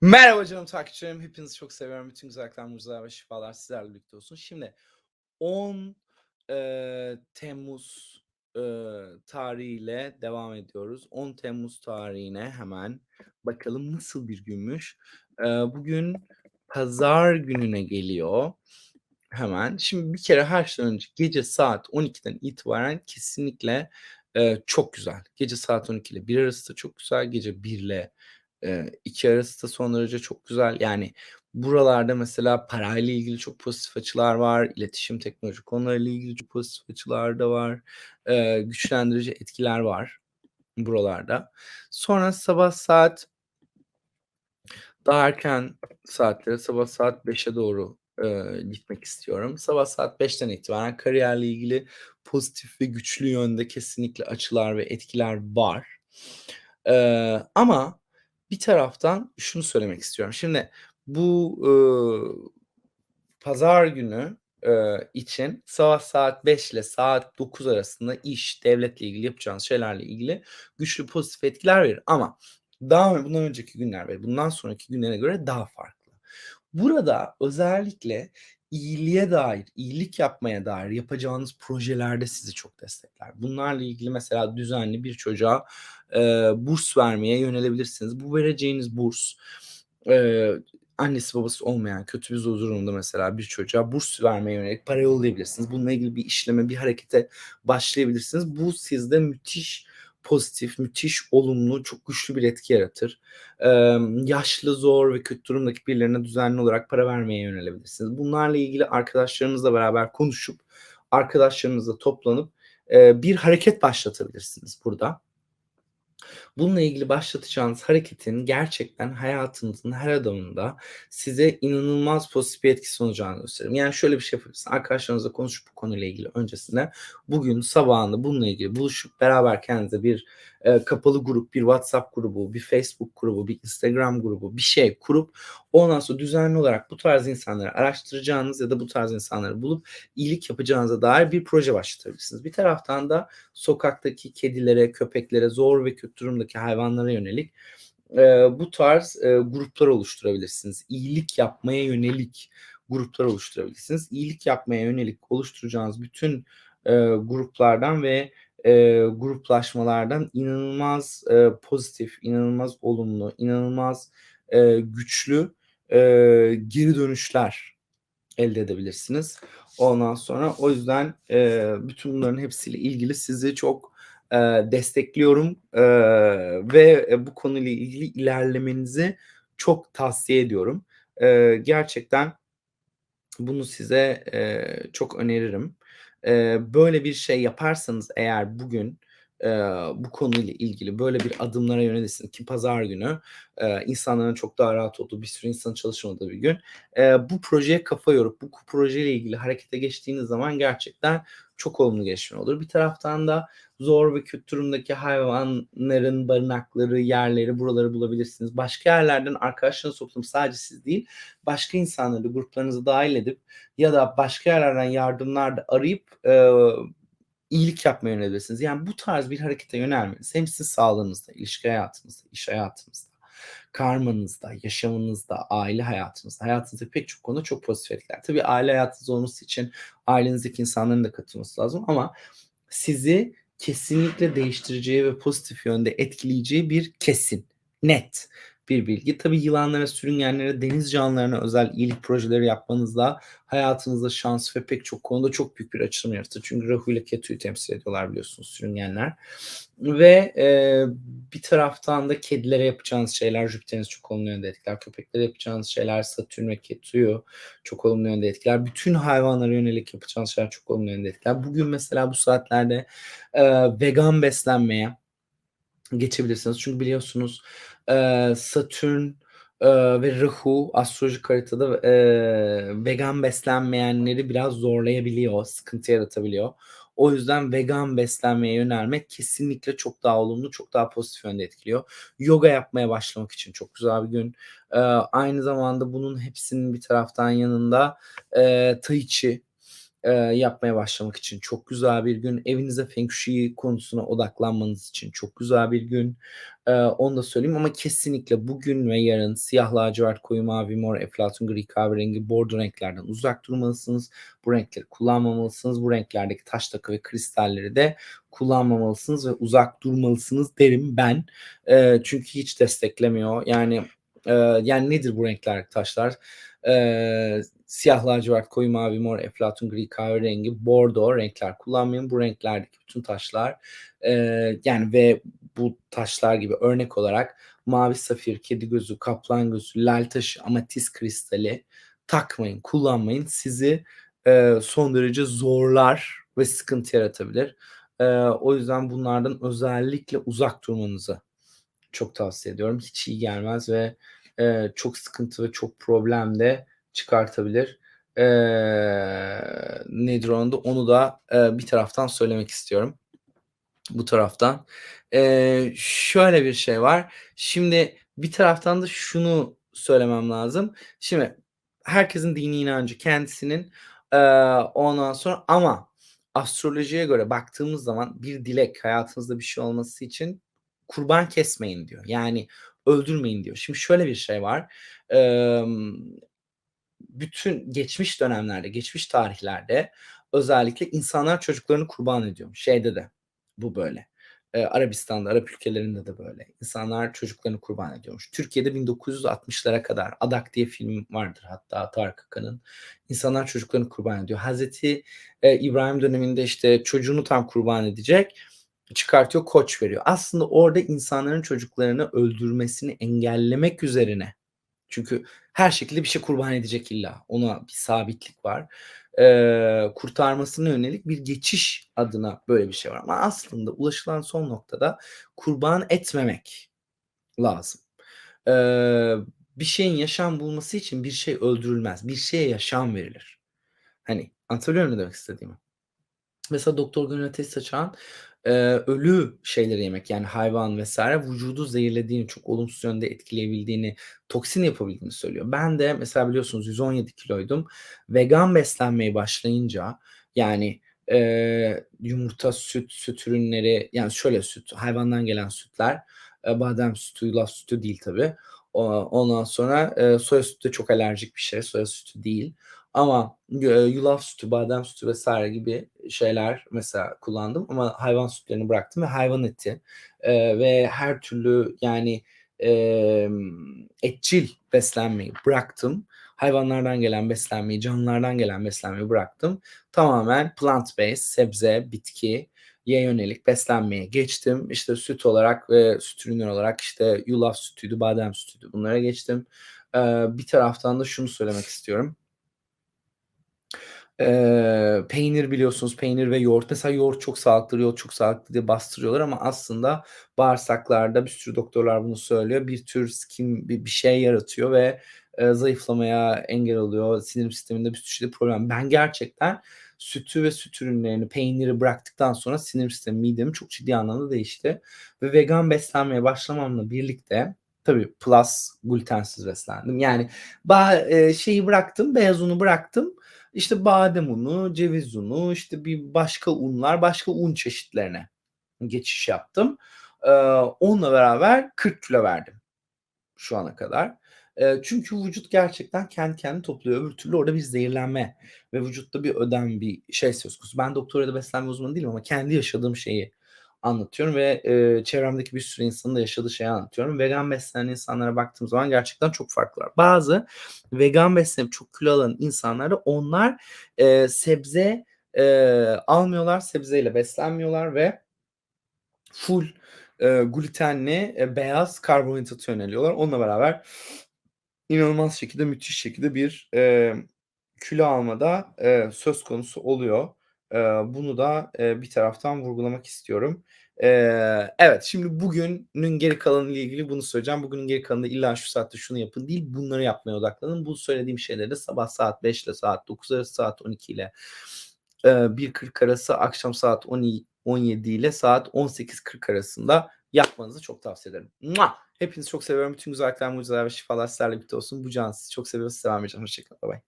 Merhaba canım takipçilerim. Hepinizi çok seviyorum. Bütün güzellikler, mucizeler ve şifalar sizlerle birlikte olsun. Şimdi 10 eee, Temmuz eee, tarihiyle devam ediyoruz. 10 Temmuz tarihine hemen bakalım nasıl bir günmüş. Eee, bugün pazar gününe geliyor. Hemen. Şimdi bir kere her şeyden önce gece saat 12'den itibaren kesinlikle eee, çok güzel. Gece saat 12 ile 1 arası da çok güzel. Gece 1 ile eee, 2 arası da son derece çok güzel. Yani buralarda mesela parayla ilgili çok pozitif açılar var. İletişim, teknoloji konularıyla ilgili çok pozitif açılar da var. Eee, güçlendirici etkiler var buralarda. Sonra sabah saat daha erken saatlere, sabah saat 5'e doğru, eee, gitmek istiyorum. Sabah saat 5'ten itibaren kariyerle ilgili pozitif ve güçlü yönde kesinlikle açılar ve etkiler var. Eee, ama bir taraftan şunu söylemek istiyorum. Şimdi bu, ııı, pazar günü, eee, için sabah saat 5 ile saat 9 arasında iş, devletle ilgili yapacağınız şeylerle ilgili güçlü pozitif etkiler verir ama daha bundan önceki günler ve bundan sonraki günlere göre daha farklı. Burada özellikle iyiliğe dair, iyilik yapmaya dair yapacağınız projelerde sizi çok destekler. Bunlarla ilgili mesela düzenli bir çocuğa, eee, burs vermeye yönelebilirsiniz. Bu vereceğiniz burs, eee, annesi babası olmayan, kötü bir durumda mesela bir çocuğa burs vermeye yönelik para yollayabilirsiniz. Bununla ilgili bir işleme, bir harekete başlayabilirsiniz. Bu sizde müthiş pozitif, müthiş olumlu, çok güçlü bir etki yaratır. Emm, yaşlı, zor ve kötü durumdaki birilerine düzenli olarak para vermeye yönelebilirsiniz. Bunlarla ilgili arkadaşlarınızla beraber konuşup, arkadaşlarınızla toplanıp, eee, bir hareket başlatabilirsiniz burada. Bununla ilgili başlatacağınız hareketin gerçekten hayatınızın her adımında size inanılmaz pozitif bir etkisi olacağını gösteririm. Yani şöyle bir şey yapabilirsiniz. Arkadaşlarınızla konuşup bu konuyla ilgili öncesinde bugün sabahında bununla ilgili buluşup beraber kendinize bir, eee, kapalı grup, bir WhatsApp grubu, bir Facebook grubu, bir Instagram grubu, bir şey kurup ondan sonra düzenli olarak bu tarz insanları araştıracağınız ya da bu tarz insanları bulup iyilik yapacağınıza dair bir proje başlatabilirsiniz. Bir taraftan da sokaktaki kedilere, köpeklere, zor ve kötü durumdaki hayvanlara yönelik, eee, bu tarz, eee, gruplar oluşturabilirsiniz. İyilik yapmaya yönelik gruplar oluşturabilirsiniz. İyilik yapmaya yönelik oluşturacağınız bütün, eee, gruplardan ve, eee, gruplaşmalardan inanılmaz, eee, pozitif, inanılmaz olumlu, inanılmaz, eee, güçlü, eee, geri dönüşler elde edebilirsiniz. Ondan sonra o yüzden, eee, bütün bunların hepsiyle ilgili sizi çok, eee, destekliyorum, eee, ve, bu konuyla ilgili ilerlemenizi çok tavsiye ediyorum. Eee, gerçekten bunu size, eee, çok öneririm. Eee, böyle bir şey yaparsanız eğer bugün, eee, bu konuyla ilgili böyle bir adımlara yönelirsiniz ki pazar günü, eee, insanların çok daha rahat olduğu, bir sürü insanın çalışmadığı bir gün. Eee, bu projeye kafa yorup bu projeyle ilgili harekete geçtiğiniz zaman gerçekten çok olumlu gelişmeler olur. Bir taraftan da zor ve kötü durumdaki hayvanların barınakları, yerleri, buraları bulabilirsiniz. Başka yerlerden arkadaşlarınızı toplanıp sadece siz değil, başka insanları da gruplarınıza dâhil edip ya da başka yerlerden yardımlar da arayıp, eee, iyilik yapmaya yönelebilirsiniz. Yani bu tarz bir harekete yönelmeniz hem sizin sağlığınızda, ilişki hayatınızda, iş hayatınızda, karmanızda, yaşamınızda, aile hayatınızda, hayatınızdaki pek çok konuda çok pozitif etkiler. Tabii aile hayatınız olması için ailenizdeki insanların da katılması lazım ama sizi kesinlikle değiştireceği ve pozitif yönde etkileyeceği bir kesin, net bir bilgi. Tabii yılanlara, sürüngenlere, deniz canlılarına özel iyilik projeleri yapmanızla hayatınızda şans ve pek çok konuda çok büyük bir açılım yaratır. Çünkü Rahu ile Ketu'yu temsil ediyorlar biliyorsunuz sürüngenler ve, eee, bir taraftan da kedilere yapacağınız şeyler Jüpiter'inizi çok olumlu yönde etkiler. Köpeklere yapacağınız şeyler Satürn ve Ketu'yu çok olumlu yönde etkiler. Bütün hayvanlara yönelik yapacağınız şeyler çok olumlu yönde etkiler. Bugün mesela bu saatlerde, eee, vegan beslenmeye geçebilirsiniz. Çünkü biliyorsunuz, eee, Satürn, eee, ve Rahu astrolojik haritada, eee, vegan beslenmeyenleri biraz zorlayabiliyor, sıkıntı yaratabiliyor. O yüzden vegan beslenmeye yönelmek kesinlikle çok daha olumlu, çok daha pozitif yönde etkiliyor. Yoga yapmaya başlamak için çok güzel bir gün. Eee, aynı zamanda bunun hepsinin bir taraftan yanında, eee, Tai Chi, eee, yapmaya başlamak için çok güzel bir gün. Evinize Feng Shui konusuna odaklanmanız için çok güzel bir gün. Eee, onu da söyleyeyim ama kesinlikle bugün ve yarın siyah, lacivert, koyu mavi, mor, eflatun, gri, kahverengi, bordo renklerden uzak durmalısınız. Bu renkleri kullanmamalısınız. Bu renklerdeki taş takı ve kristalleri de kullanmamalısınız ve uzak durmalısınız derim ben. Eee, çünkü hiç desteklemiyor. Yani, eee, yani nedir bu renkler, taşlar? Eee, siyah, lacivert, koyu mavi, mor, eflatun, gri, kahverengi, bordo renkler kullanmayın. Bu renklerdeki bütün taşlar, eee, yani ve bu taşlar gibi örnek olarak mavi safir, kedi gözü, kaplan gözü, lal taşı, ametist kristali takmayın, kullanmayın. Sizi, eee, son derece zorlar ve sıkıntı yaratabilir. Eee, o yüzden bunlardan özellikle uzak durmanızı çok tavsiye ediyorum. Hiç iyi gelmez ve, eee, çok sıkıntı ve çok problem de çıkartabilir. Eee, nedir onun adı? Onu da, eee, bir taraftan söylemek istiyorum. Bu taraftan. Eee, şöyle bir şey var. Şimdi bir taraftan da şunu söylemem lazım. Şimdi herkesin dini inancı kendisinin. Eee, ondan sonra ama astrolojiye göre baktığımız zaman bir dilek, hayatınızda bir şey olması için kurban kesmeyin diyor. Yani öldürmeyin diyor. Şimdi şöyle bir şey var. Emm, bütün geçmiş dönemlerde, geçmiş tarihlerde özellikle insanlar çocuklarını kurban ediyormuş. Şeyde de bu böyle. Eee, Arabistan'da, Arap ülkelerinde de böyle. İnsanlar çocuklarını kurban ediyormuş. Türkiye'de 1960'lara kadar Adak diye film vardır hatta Tarık Akan'ın. İnsanlar çocuklarını kurban ediyor. Hazreti, eee, İbrahim döneminde, işte, çocuğunu tam kurban edecek, çıkartıyor, koç veriyor. Aslında orada insanların çocuklarını öldürmesini engellemek üzerine çünkü her şekilde bir şey kurban edecek illa. Ona bir sabitlik var. Eee, kurtarmasına yönelik bir geçiş adına böyle bir şey var ama aslında ulaşılan son noktada kurban etmemek lazım. Eee, bir şeyin yaşam bulması için bir şey öldürülmez. Bir şeye yaşam verilir. Hani, anlatabiliyor muyum demek istediğimi? Mesela Doktor Gönül Ateş Saçak'ın, eee, ölü şeyleri yemek, yani hayvan vs. vücudu zehirlediğini, çok olumsuz yönde etkileyebildiğini, toksin yapabildiğini söylüyor. Ben de mesela biliyorsunuz 117 kiloydum. Vegan beslenmeye başlayınca, yani, eee, yumurta, süt, süt ürünleri, yani şöyle süt, hayvandan gelen sütler, eee, badem sütü, yulaf sütü değil tabii. Ondan sonra, eee, soya sütü de çok alerjik bir şey, soya sütü değil ama eee, yulaf sütü, badem sütü vs. gibi şeyler mesela kullandım ama hayvan sütlerini bıraktım ve hayvan eti, eee, ve her türlü yani, emm, etçil beslenmeyi bıraktım. Hayvanlardan gelen beslenmeyi, canlılardan gelen beslenmeyi bıraktım. Tamamen plant based, sebze, bitkiye yönelik beslenmeye geçtim. İşte, süt olarak ve süt ürünleri olarak, işte, yulaf sütüydü, badem sütüydü, bunlara geçtim. Eee, bir taraftan da şunu söylemek istiyorum. Eee, peynir biliyorsunuz, peynir ve yoğurt. Mesela yoğurt çok sağlıklıdır, yoğurt çok sağlıklı diye bastırıyorlar ama aslında bağırsaklarda bir sürü doktorlar bunu söylüyor. Bir tür skin bi bir şey yaratıyor ve, eee, zayıflamaya engel oluyor. Sindirim sisteminde bir sürü şeyde problem. Ben gerçekten sütü ve süt ürünlerini, peyniri bıraktıktan sonra sindirim sistemim, midem çok ciddi anlamda değişti ve vegan beslenmeye başlamamla birlikte tabii plus glütensiz beslendim. Yani ba eee, şeyi bıraktım, beyaz unu bıraktım. İşte, badem unu, ceviz unu, işte, bir başka unlar, başka un çeşitlerine geçiş yaptım. Eee, onunla beraber 40 kilo verdim şu ana kadar. Eee, çünkü vücut gerçekten kendi kendini topluyor. Öbür türlü orada bir zehirlenme ve vücutta bir ödem, bir şey söz konusu. Ben doktor ya da beslenme uzmanı değilim ama kendi yaşadığım şeyi anlatıyorum ve, eee, çevremdeki bir sürü insanın da yaşadığı şeyi anlatıyorum. Vegan beslenen insanlara baktığım zaman gerçekten çok farklı var. Bazı vegan beslenip çok kilo alan insanlar da onlar, eee, sebze, eee, almıyorlar, sebzeyle beslenmiyorlar ve full, eee, glütenli, eee, beyaz karbonhidrata yöneliyorlar. Onunla beraber inanılmaz şekilde, müthiş şekilde bir, eee, kilo alma da, eee, söz konusu oluyor. Eee, bunu da, eee, bir taraftan vurgulamak istiyorum. Eee, evet, şimdi bugünün geri kalanıyla ilgili bunu söyleyeceğim. Bugünün geri kalanında illa şu saatte şunu yapın değil, bunları yapmaya odaklanın. Bu söylediğim şeyleri de sabah saat 5 ile saat 9 arası, saat 12 ile, eee, 1.40 arası, akşam saat on i 17 ile saat 18.40 arasında yapmanızı çok tavsiye ederim. Mua! Hepinizi çok seviyorum. Bütün güzellikler, mucizeler ve şifalar sizlerle birlikte olsun. Bu can sizi çok seviyoruz. Sizi seven bir can. Hoşça kalın. Baybay.